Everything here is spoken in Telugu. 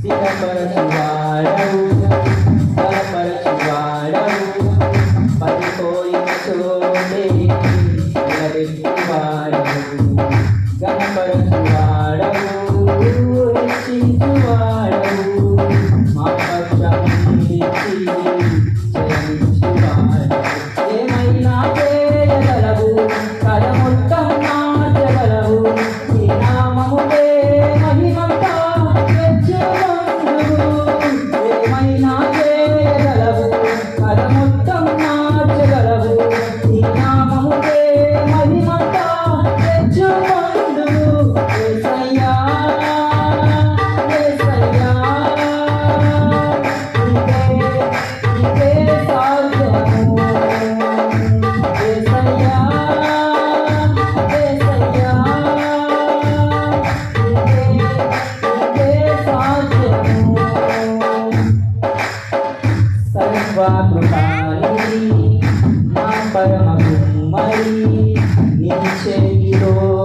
Sita Parashivaya Rupa సర్వకృపానిధి మా పరమ కుమ్మరి నీ చేతిలోనే